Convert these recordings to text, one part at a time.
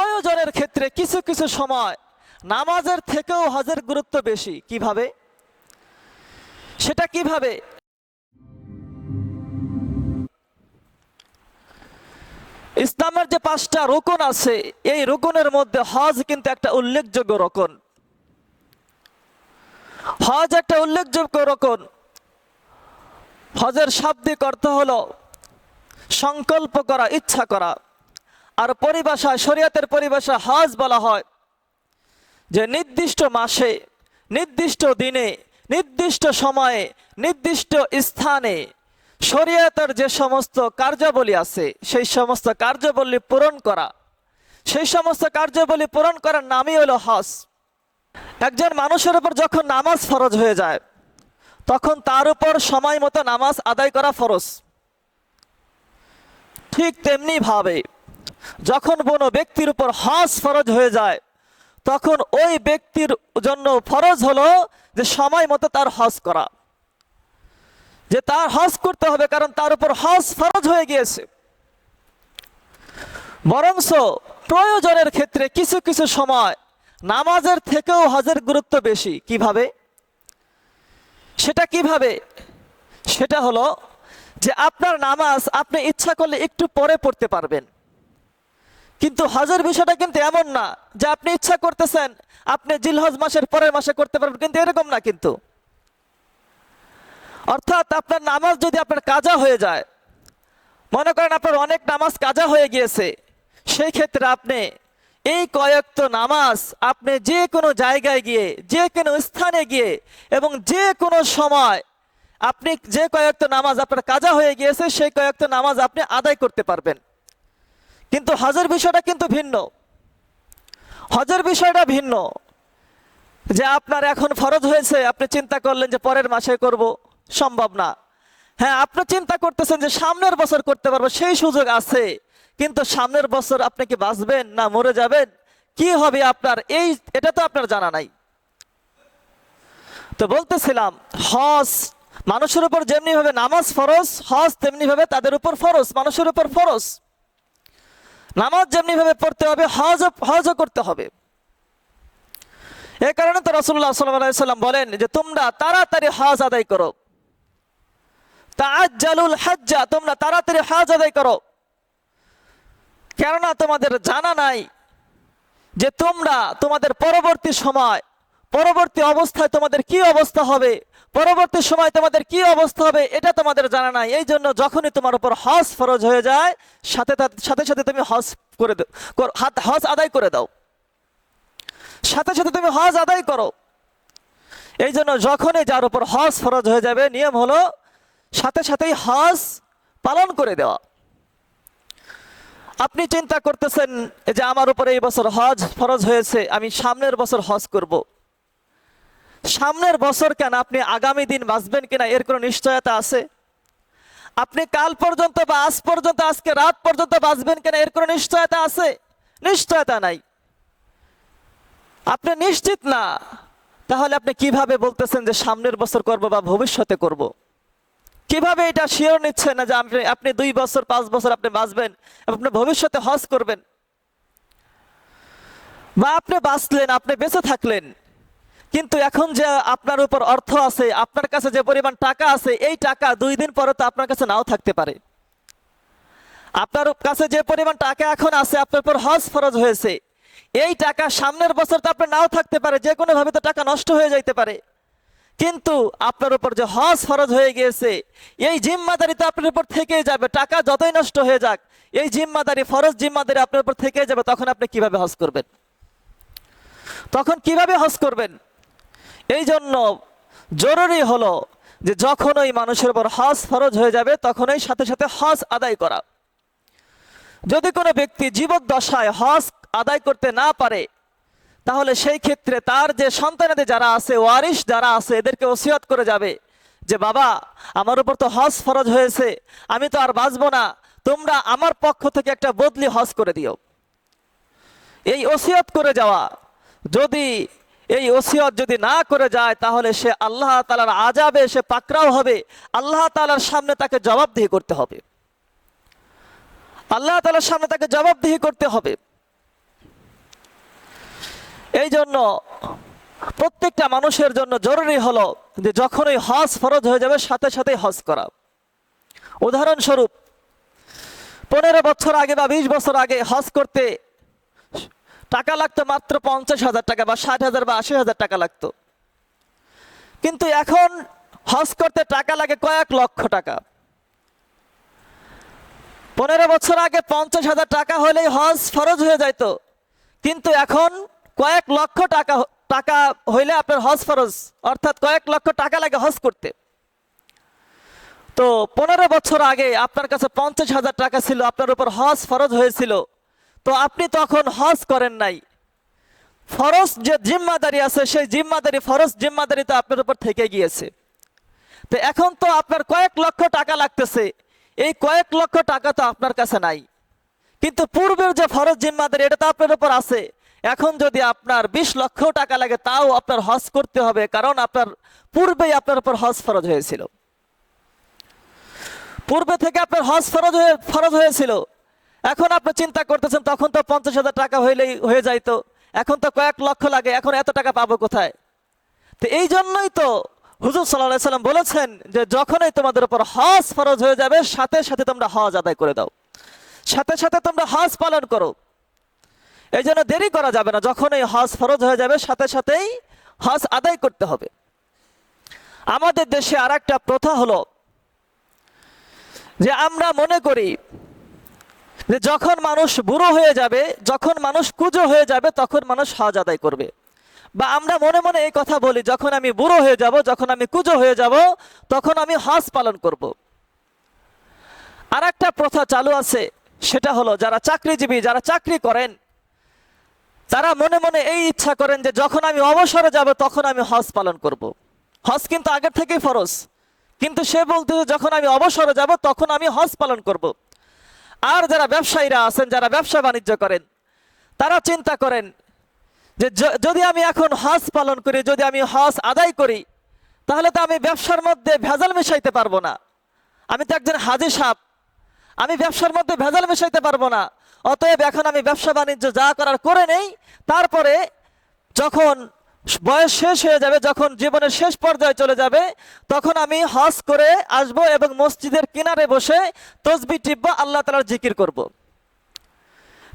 প্রয়োজনের ক্ষেত্রে কিছু কিছু সময় নামাজের থেকেও হজের গুরুত্ব বেশি। কীভাবে? সেটা কীভাবে? ইসলামের যে পাঁচটা রোকন আছে, এই রোকনের মধ্যে হজ কিন্তু একটা উল্লেখযোগ্য রোকন। হজ একটা উল্লেখযোগ্য রোকন। হজের শাব্দিক অর্থ হলো সংকল্প করা, ইচ্ছা করা। আর পরিভাষায়, শরীয়তের পরিভাষা হজ বলা হয় যে নির্দিষ্ট মাসে, নির্দিষ্ট দিনে, নির্দিষ্ট সময়ে, নির্দিষ্ট স্থানে শরীয়তের যে সমস্ত কার্যাবলী আছে, সেই সমস্ত কার্যাবলী পূরণ করা। সেই সমস্ত কার্যাবলী পূরণ করার নামই হলো হজ। একজন মানুষের উপর যখন নামাজ ফরজ হয়ে যায়, তখন তার উপর সময় মতো নামাজ আদায় করা ফরজ। ঠিক তেমনি ভাবে যখন কোনো ব্যক্তির উপর হজ ফরজ হয়ে যায়, তখন ওই ব্যক্তির জন্য ফরজ হলো যে সময় মতো তার হজ করা। যে তার হজ করতে হবে কারণ তার উপর হজ ফরজ হয়ে গিয়েছে। বরংস প্রয়োজনের ক্ষেত্রে কিছু কিছু সময় নামাজের থেকেও হজের গুরুত্ব বেশি। কীভাবে? সেটা কীভাবে? সেটা হলো যে আপনার নামাজ আপনি ইচ্ছা করলে একটু পরে পড়তে পারবেন। কিন্তু হজের বিষয়টা কিন্তু এমন না যে আপনি ইচ্ছা করতেছেন, আপনি জিলহজ মাসের পরের মাসে করতে পারবেন, কিন্তু এরকম না কিন্তু। অর্থাৎ আপনার নামাজ যদি আপনার কাজা হয়ে যায়, মনে করেন আপনার অনেক নামাজ কাজা হয়ে গিয়েছে, সেই ক্ষেত্রে আপনি এই কয়েকত নামাজ আপনি যে কোনো জায়গায় গিয়ে, যে কোনো স্থানে গিয়ে এবং যে কোনো সময় আপনি যে কয়েকত নামাজ আপনার কাজা হয়ে গিয়েছে, সেই কয়েকত নামাজ আপনি আদায় করতে পারবেন। কিন্তু হজের বিষয়টা কিন্তু ভিন্ন। হজের বিষয়টা ভিন্ন। যে আপনার এখন ফরজ হয়েছে, আপনি চিন্তা করলেন যে পরের মাসে করব, সম্ভব না। হ্যাঁ আপনি চিন্তা করতেছেন যে সামনের বছর করতে পারব, সেই সুযোগ আছে। কিন্তু সামনের বছর আপনি কি বাঁচবেন না মরে যাবেন? কি হবে আপনার? এই, এটা তো আপনার জানা নাই। তো বলতেছিলাম, হজ মানুষের উপর যেমনি ভাবে নামাজ ফরজ, হজ তেমনি ভাবে তাদের উপর ফরজ, মানুষের উপর ফরজ। নামাজ যেমনি ভাবে পড়তে হবে, হজ, হজও করতে হবে। এ কারণে তো রসুল্লাহ সাল্লাম বলেন যে, তোমরা তাড়াতাড়ি হজ আদায় করো। তাজ্জালুল হজ্জা, তোমরা তাড়াতাড়ি হজ আদায় করো। কেননা তোমাদের জানা নাই যে তোমরা তোমাদের পরবর্তী সময় পরবর্তী অবস্থায় তোমাদের কি অবস্থা হবে? পরবর্তী সময় তোমাদের কি অবস্থা হবে? এটা তোমাদের জানা নাই। এই জন্য যখনই তোমার উপর হজ ফরজ হয়ে যায়, সাথে সাথে সাথে তুমি হজ করে, হাত- হজ আদায় করে দাও। সাথে সাথে তুমি হজ আদায় করো। এই জন্য যখনই যার উপর হজ ফরজ হয়ে যাবে, নিয়ম হলো সাথে সাথেই হজ পালন করে দেওয়া। আপনি চিন্তা করতেছেন যে আমার উপরে এই বছর হজ ফরজ হয়েছে, আমি সামনের বছর হজ করব। সামনের বছর কেন আপনি আগামী দিন বাঁচবেন কিনা এর কোনো নিশ্চয়তা আছে? আপনি কাল পর্যন্ত বা আজ পর্যন্ত, আজকে রাত পর্যন্ত বাঁচবেন কিনা এর কোনো নিশ্চয়তা আছে? নিশ্চয়তা নাই। আপনি নিশ্চিত না? তাহলে আপনি কীভাবে বলতেছেন যে সামনের বছর করব বা ভবিষ্যতে করব। কীভাবে এটা শিওর নিচ্ছেন না যে আপনি আপনি দুই বছর, পাঁচ বছর আপনি বাঁচবেন, আপনি ভবিষ্যতে হজ করবেন? বা আপনি বাঁচলেন, আপনি বেঁচে থাকলেন কিন্তু এখন যে আপনার উপর অর্থ আছে, আপনার কাছে যে পরিমাণ টাকা আছে, এই টাকা দুই দিন পরে তো আপনার কাছে নাও থাকতে পারে। আপনার কাছে যে পরিমাণ টাকা এখন আছে, আপনার উপর হজ ফরজ হয়েছে। এই টাকা সামনের বছর তো আপনার নাও থাকতে পারে, যে কোনো ভাবে তো টাকা নষ্ট হয়ে যাইতে পারে। কিন্তু আপনার উপর যে হজ ফরজ হয়ে গিয়েছে, এই জিম্মাদারি তো আপনার উপর থেকে যাবে, টাকা যতই নষ্ট হয়ে যাক, এই জিম্মাদারি, ফরজ জিম্মাদারি আপনার উপর থেকে যাবে, তখন আপনি কীভাবে হজ করবেন? তখন কীভাবে হজ করবেন? এই জন্য জরুরি হলো যে যখন ওই মানুষের উপর হজ ফরজ হয়ে যাবে, তখনই সাথে সাথে হজ আদায় করা। যদি কোনো ব্যক্তি জীবদ্দশায় হজ আদায় করতে না পারে, তাহলে সেই ক্ষেত্রে তার যে সন্তানাদের যারা আছে, ওয়ারিশ যারা আছে, এদেরকে ওসিয়ত করে যাবে যে, বাবা, আমার উপর তো হজ ফরজ হয়েছে, আমি তো আর বাঁচবো না। তোমরা আমার পক্ষ থেকে একটা বদলি হজ করে দিও। এই ওসিয়ত করে যাওয়া যদি এই ওসিয়ত যদি না করে যায়, তাহলে সে আল্লাহ তালার আজাবে সে পাকরাও হবে। আল্লাহ তালার সামনে তাকে জবাবদিহি করতে হবে। আল্লাহ তালার সামনে তাকে জবাবদিহি করতে হবে। এই জন্য প্রত্যেকটা মানুষের জন্য জরুরি হলো যে যখনই হজ ফরজ হয়ে যাবে, সাথে সাথেই হজ করা। উদাহরণস্বরূপ, পনেরো বছর আগে বা বিশ বছর আগে হজ করতে টাকা লাগতো মাত্র পঞ্চাশ হাজার টাকা বা ষাট হাজার বা আশি হাজার টাকা লাগতো। কিন্তু এখন হজ করতে টাকা লাগে কয়েক লক্ষ টাকা। পনেরো বছর আগে পঞ্চাশ হাজার টাকা হলেই হজ ফরজ হয়ে যাইতো। কিন্তু এখন কয়েক লক্ষ টাকা টাকা হইলে আপনার হজ ফরজ, অর্থাৎ কয়েক লক্ষ টাকা লাগে হজ করতে। তো পনেরো বছর আগে আপনার কাছে পঞ্চাশ হাজার টাকা ছিল, আপনার উপর হজ ফরজ হয়েছিল। তো আপনি তখন হজ করেন নাই। ফরজ যে জিম্মাদারি আছে, সেই জিম্মাদারি, ফরজ জিম্মাদারি তো আপনার উপর থেকে গিয়েছে। তো এখন তো আপনার কয়েক লক্ষ টাকা লাগতেছে। এই কয়েক লক্ষ টাকা তো আপনার কাছে নাই। কিন্তু পূর্বের যে ফরজ জিম্মাদারি, এটা তো আপনার উপর আছে। এখন যদি আপনার বিশ লক্ষ টাকা লাগে, তাও আপনার হজ করতে হবে, কারণ আপনার পূর্বেই আপনার উপর হজ ফরজ হয়েছিল। পূর্বে থেকে আপনার হজ ফরজ হয়ে, ফরজ হয়েছিল। এখন আপনি চিন্তা করতেছেন, তখন তো পঞ্চাশ হাজার টাকা হইলেই হয়ে যাইতো এখন তো কয়েক লক্ষ লাগে, এখন এত টাকা পাবো কোথায়? তো এই জন্যই তো হুজুর সাল্লাহ সাল্লাম বলেছেন যে, যখনই তোমাদের উপর হজ ফরজ হয়ে যাবে, সাথে সাথে তোমরা হজ আদায় করে দাও। সাথে সাথে তোমরা হজ পালন করো। এই জন্য দেরি করা যাবে না, যখনই হজ ফরজ হয়ে যাবে, সাথে সাথেই হজ আদায় করতে হবে। আমাদের দেশে আর একটা প্রথা হলো যে, আমরা মনে করি যে যখন মানুষ বুড়ো হয়ে যাবে, যখন মানুষ কুজো হয়ে যাবে, তখন মানুষ হজ আদায় করবে বা আমরা মনে মনে এই কথা বলি, যখন আমি বুড়ো হয়ে যাব, যখন আমি কুজো হয়ে যাব, তখন আমি হজ পালন করব। আর একটা প্রথা চালু আছে, সেটা হলো যারা চাকরিজীবী, যারা চাকরি করেন, তারা মনে মনে এই ইচ্ছা করেন যে যখন আমি অবসরে যাব, তখন আমি হজ পালন করব। হজ কিন্তু আগের থেকেই ফরজ কিন্তু সে বলতে যখন আমি অবসরে যাব, তখন আমি হজ পালন করব। আর যারা ব্যবসায়ীরা আছেন, যারা ব্যবসা বাণিজ্য করেন, তারা চিন্তা করেন যে যদি আমি এখন হজ পালন করি, যদি আমি হজ আদায় করি, তাহলে তো আমি ব্যবসার মধ্যে ভেজাল মিশাইতে পারব না। আমি তো একজন হাজি সাপ আমি ব্যবসার মধ্যে ভেজাল মিশাইতে পারব না। অতএব এখন আমি ব্যবসা বাণিজ্য যা করার করে নেই, তারপরে যখন বয়স শেষ হয়ে যাবে যখন জীবনের শেষ পর্যায়ে চলে যাবে, তখন আমি হজ করে আসব এবং মসজিদের কিনারে বসে তসবি টিপব, আল্লাহ তালার জিকির করব।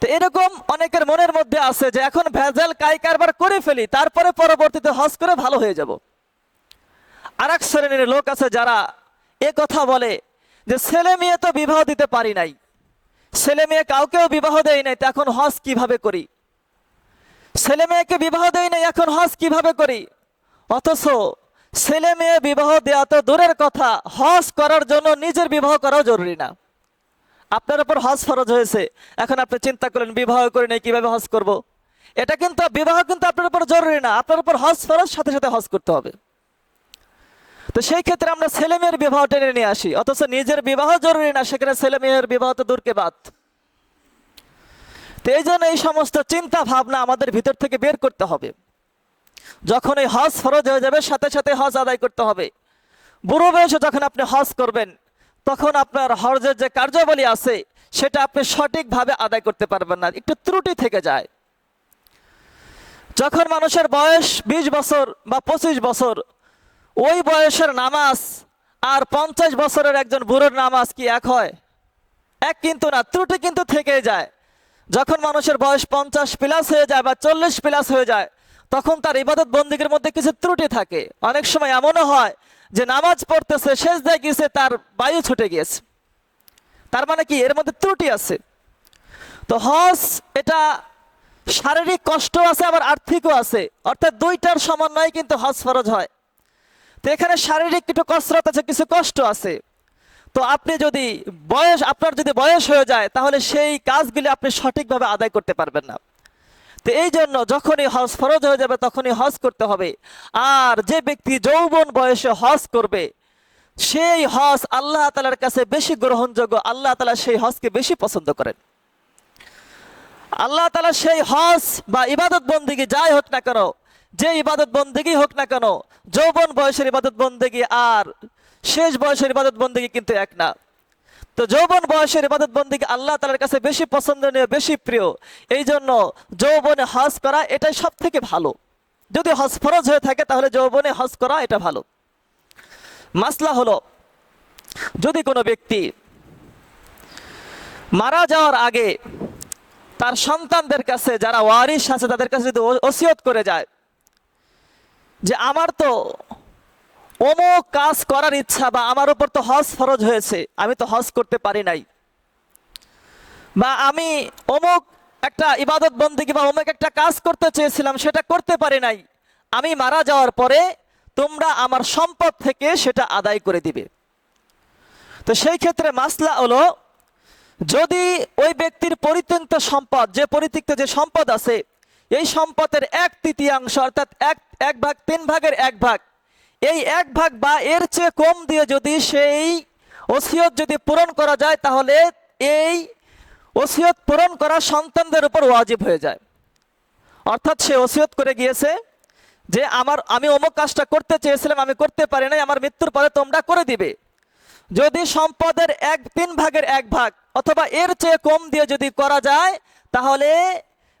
তো এরকম অনেকের মনের মধ্যে আছে যে এখন ভেজাল কাই কারবার করে ফেলি, তারপরে পরবর্তীতে হজ করে ভালো হয়ে যাব। আর এক শ্রেণির লোক আছে যারা এ কথা বলে যে, ছেলে মেয়ে তো বিবাহ দিতে পারি নাই। ছেলে মেয়ে কাউকেও বিবাহ দেয় নাই, তো এখন হজ কীভাবে করি? ছেলে মেয়েকে বিবাহ দেয় নাই, এখন হজ কীভাবে করি? অথচ ছেলে মেয়ে বিবাহ দেওয়া তো দূরের কথা, হজ করার জন্য নিজের বিবাহ করাও জরুরি না। আপনার উপর হজ ফরজ হয়েছে, এখন আপনি চিন্তা করেন, বিবাহ করে নেই, কীভাবে হজ করব। এটা কিন্তু, বিবাহ কিন্তু আপনার উপর জরুরি না, আপনার উপর হজ ফরজ, সাথে সাথে হজ করতে হবে। তো সেই ক্ষেত্রে আমরা ছেলে মেয়ের বিবাহ টেনে নিয়ে আসি, অথচ নিজের বিবাহ জরুরি না, সেখানে ছেলে মেয়ের বিবাহ তো দূরকে বাদ। তো এই জন্য এই সমস্ত চিন্তা ভাবনা আমাদের ভিতর থেকে বের করতে হবে। যখন এই হজ ফরজ হয়ে যাবে, সাথে সাথে হজ আদায় করতে হবে। বুড়ো বয়সে যখন আপনি হজ করবেন, তখন আপনার হজের যে কার্যাবলী আছে, সেটা আপনি সঠিকভাবে আদায় করতে পারবেন না, একটু ত্রুটি থেকে যায়। যখন মানুষের বয়স ২০ বছর বা পঁচিশ বছর, ওই বয়সের নামাজ আর পঞ্চাশ বছরের একজন বুড়োর নামাজ কি এক হয়? এক কিন্তু না, ত্রুটি কিন্তু থেকে যায়। যখন মানুষের বয়স পঞ্চাশ প্লাস হয়ে যায় বা চল্লিশ প্লাস হয়ে যায়, তখন তার ইবাদত বন্দীগের মধ্যে কিছু ত্রুটি থাকে। অনেক সময় এমনও হয় যে নামাজ পড়তেছে শেষ দিয়ে গিয়েছে, তার বায়ু ছুটে গিয়েছে। তার মানে কি? এর মধ্যে ত্রুটি আছে। তো হজ, এটা শারীরিক কষ্ট আছে, আবার আর্থিকও আছে। অর্থাৎ দুইটার সমন্বয়ে কিন্তু হজ ফরজ হয়। তো এখানে শারীরিক কিছু কসরত আছে, কিছু কষ্ট আছে। তো আপনি যদি বয়স, আপনার যদি বয়স হয়ে যায়, তাহলে সেই কাজগুলি আপনি সঠিকভাবে আদায় করতে পারবেন না। তো এই জন্য যখনই হজ ফরজ হয়ে যাবে, তখনই হজ করতে হবে। আর যে ব্যক্তি যৌবন বয়সে হজ করবে, সেই হজ আল্লাহ তালার কাছে বেশি গ্রহণযোগ্য, আল্লাহ তালা সেই হজকে বেশি পছন্দ করেন। আল্লাহ তালা সেই হজ বা ইবাদত বন্দিগি যাই হোক না কেন, যে ইবাদত বন্দিগি হোক না কেন, যৌবন বয়সের ইবাদত বন্দিগি আর শেষ বয়সের ইবাদত বন্দিগি কিন্তু এক না। তো যৌবন বয়সের ইবাদত বন্দীকে আল্লাহ তালার কাছে বেশি পছন্দনীয়, বেশি প্রিয়। এই জন্য যৌবনে হজ করা এটাই সব থেকে ভালো। যদি হজ ফরজ হয়ে থাকে তাহলে যৌবনে হজ করা এটা ভালো। মাসলা হলো, যদি কোনো ব্যক্তি মারা যাওয়ার আগে তার সন্তানদের কাছে, যারা ওয়ারিশ আছে তাদের কাছে যদি ওসিয়ত করে যায়, যে আমার তো অমুক কাজ করার ইচ্ছা বা আমার উপর তো হজ ফরজ হয়েছে, আমি তো হজ করতে পারি নাই। বা আমি অমুক একটা ইবাদত বন্দিগি বা অমুক একটা কাজ করতে চেয়েছিলাম, সেটা করতে পারি নাই। আমি মারা যাওয়ার পরে তোমরা আমার সম্পদ থেকে সেটা আদায় করে দিবে। তো সেই ক্ষেত্রে মাসলা হলো, যদি ওই ব্যক্তির পরিত্যক্ত সম্পদ, যে পরিত্যক্ত যে সম্পদ আছে, এই সম্পদের এক তৃতীয়াংশ অর্থাৎ এক এক ভাগ, তিন ভাগের এক ভাগ এই এক ভাগ বা এর চেয়ে কম দিয়ে যদি সেই ওসিয়ত যদি পূরণ করা যায়, তাহলে এই ওসিয়ত পূরণ করা সন্তানদের উপর ওয়াজিব হয়ে যায়। অর্থাৎ সে ওসিয়ত করে গিয়েছে যে, আমার, আমি অমুক কাজটা করতে চেয়েছিলাম, আমি করতে পারি নাই, আমার মৃত্যুর পরে তোমরা করে দিবে। যদি সম্পদের এক, তিন ভাগের এক ভাগ অথবা এর চেয়ে কম দিয়ে যদি করা যায়, তাহলে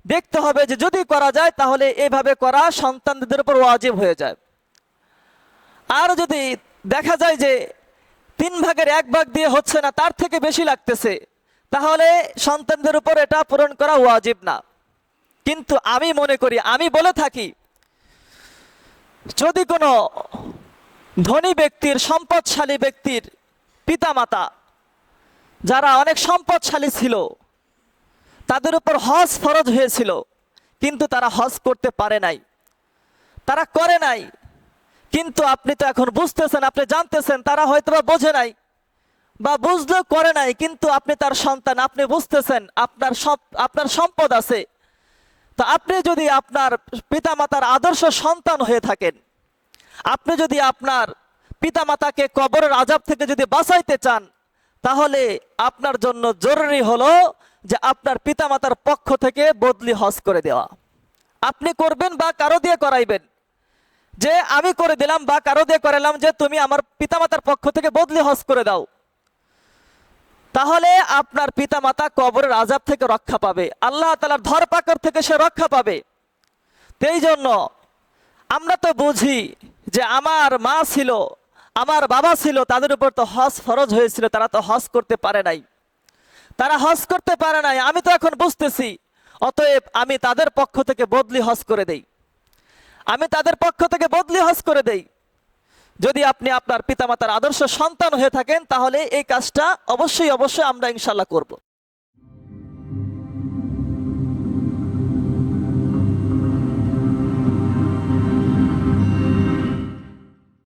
দেখতে হবে যে যদি করা যায়, তাহলে এভাবে করা সন্তানদের উপর ওয়াজিব হয়ে যায়। আর যদি দেখা যায় যে তিন ভাগের এক ভাগ দিয়ে হচ্ছে না, তার থেকে বেশি লাগতেছে, তাহলে সন্তানদের উপর এটা পূরণ করা ওয়াজিব না। কিন্তু আমি মনে করি, আমি বলে থাকি, যদি কোনো ধনী ব্যক্তির, সম্পদশালী ব্যক্তির পিতামাতা, যারা অনেক সম্পদশালী ছিল, তাদের উপর হজ ফরজ হয়েছিল, কিন্তু তারা হজ করতে পারে নাই, তারা করে নাই কিন্তু আপনি তো এখন বুঝতেছেন, আপনি জানতেছেন, তারা হয়তো বা বোঝে নাই বা বুঝলেও করে নাই, কিন্তু আপনি তার সন্তান, আপনি বুঝতেছেন, আপনার আপনার সম্পদ আছে। তো আপনি যদি আপনার পিতামাতার আদর্শ সন্তান হয়ে থাকেন, আপনি যদি আপনার পিতামাতাকে কবরের আজাব থেকে যদি বাঁচাইতে চান, তাহলে আপনার জন্য জরুরি হলো যে আপনার পিতামাতার পক্ষ থেকে বদলি হজ করে দেওয়া। আপনি করবেন বা কারও দিয়ে করাইবেন। যে আমি করে দিলাম বা কারও দিয়ে করালাম যে তুমি আমার পিতামাতার পক্ষ থেকে বদলি হজ করে দাও। তাহলে আপনার পিতামাতা কবরের আজাব থেকে রক্ষা পাবে। আল্লাহ তালার ধরপাকড় থেকে সে রক্ষা পাবে। এই জন্য আমরা তো বুঝি যে আমার মা ছিল, আমার বাবা ছিল, তাদের উপর তো হজ ফরজ হয়েছিল, তারা তো হজ করতে পারে নাই। তারা হজ করতে পারে নাই, আমি তো এখন বুঝতেছি, অতএব আমি তাদের পক্ষ থেকে বদলি হজ করে দেই। আমি তাদের পক্ষ থেকে বদলি হজ করে দেই। যদি আপনি আপনার পিতামাতার আদর্শ সন্তান হয়ে থাকেন, তাহলে এই কাজটা অবশ্যই অবশ্যই আমরা ইনশাল্লাহ করব।